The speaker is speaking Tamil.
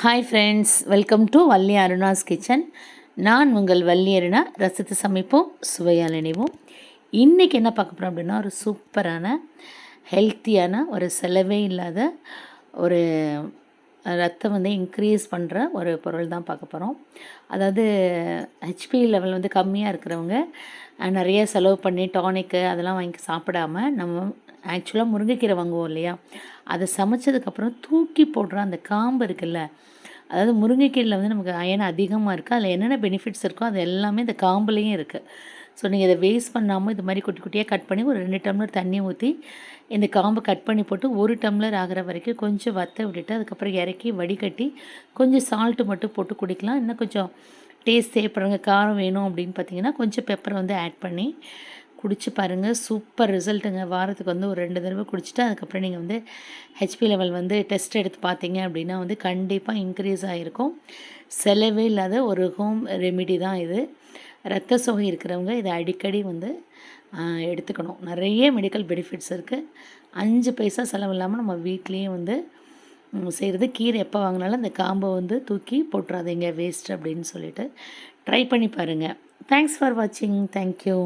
Hi friends welcome to Valli Aruna's kitchen நான் உங்கள் வள்ளி அருணா ரசித்து சமைப்போம் சுவையால் நினைவோம் இன்றைக்கி என்ன பார்க்க போகிறோம் அப்படின்னா ஒரு சூப்பரான ஹெல்த்தியான ஒரு செலவே இல்லாத ஒரு ரத்தம் வந்து இன்க்ரீஸ் பண்ணுற ஒரு பொருள் தான் பார்க்க போகிறோம் அதாவது ஹெச்பி லெவல் வந்து கம்மியாக இருக்கிறவங்க நிறைய செலவு பண்ணி டானிக்கு அதெல்லாம் வாங்கி சாப்பிடாம நம்ம ஆக்சுவலாக முருங்கைக்கீரை வாங்குவோம் இல்லையா? அதை சமைச்சதுக்கப்புறம் தூக்கி போடுற அந்த காம்பு இருக்குல்ல அதாவது முருங்கைக்கீரையில் வந்து நமக்கு அயன் அதிகமாக இருக்குது அதில் என்னென்ன பெனிஃபிட்ஸ் இருக்கோ அது எல்லாமே இந்த காம்புலேயும் இருக்குது ஸோ நீங்கள் இதை வேஸ்ட் பண்ணாமல் இது மாதிரி குட்டி குட்டியாக கட் பண்ணி ஒரு ரெண்டு டம்ளர் தண்ணி ஊற்றி இந்த காம்பை கட் பண்ணி போட்டு ஒரு டம்ளர் ஆகிற வரைக்கும் கொஞ்சம் வத்த விட்டுட்டு அதுக்கப்புறம் இறக்கி வடிகட்டி கொஞ்சம் சால்ட்டு மட்டும் போட்டு குடிக்கலாம். இன்னும் கொஞ்சம் டேஸ்ட் தேவைப்படுறவங்க காரம் வேணும் அப்படின்னு பார்த்தீங்கன்னா கொஞ்சம் பெப்பர் வந்து ஆட் பண்ணி குடிச்சு பாருங்கள் சூப்பர் ரிசல்ட்டுங்க வாரத்துக்கு வந்து ஒரு ரெண்டு தடவை குடிச்சிட்டு அதுக்கப்புறம் நீங்கள் வந்து ஹெச்பி லெவல் வந்து டெஸ்ட் எடுத்து பார்த்தீங்க அப்படின்னா வந்து கண்டிப்பாக இன்க்ரீஸ் ஆகிருக்கும் செலவே இல்லாத ஒரு ஹோம் ரெமிடி தான் இது. ரத்த சோகை இருக்கிறவங்க இதை அடிக்கடி வந்து எடுத்துக்கணும். நிறைய மெடிக்கல் பெனிஃபிட்ஸ் இருக்குது அஞ்சு பைசா செலவு இல்லாமல் நம்ம வீட்லேயே வந்து செய்கிறது கீரை எப்போ வாங்கினாலும் அந்த காம்பை வந்து தூக்கி போட்டுறாதீங்க வேஸ்ட் அப்படின்னு சொல்லிட்டு. ட்ரை பண்ணி பாருங்கள் தேங்க்ஸ் ஃபார் வாட்சிங் தேங்க்யூ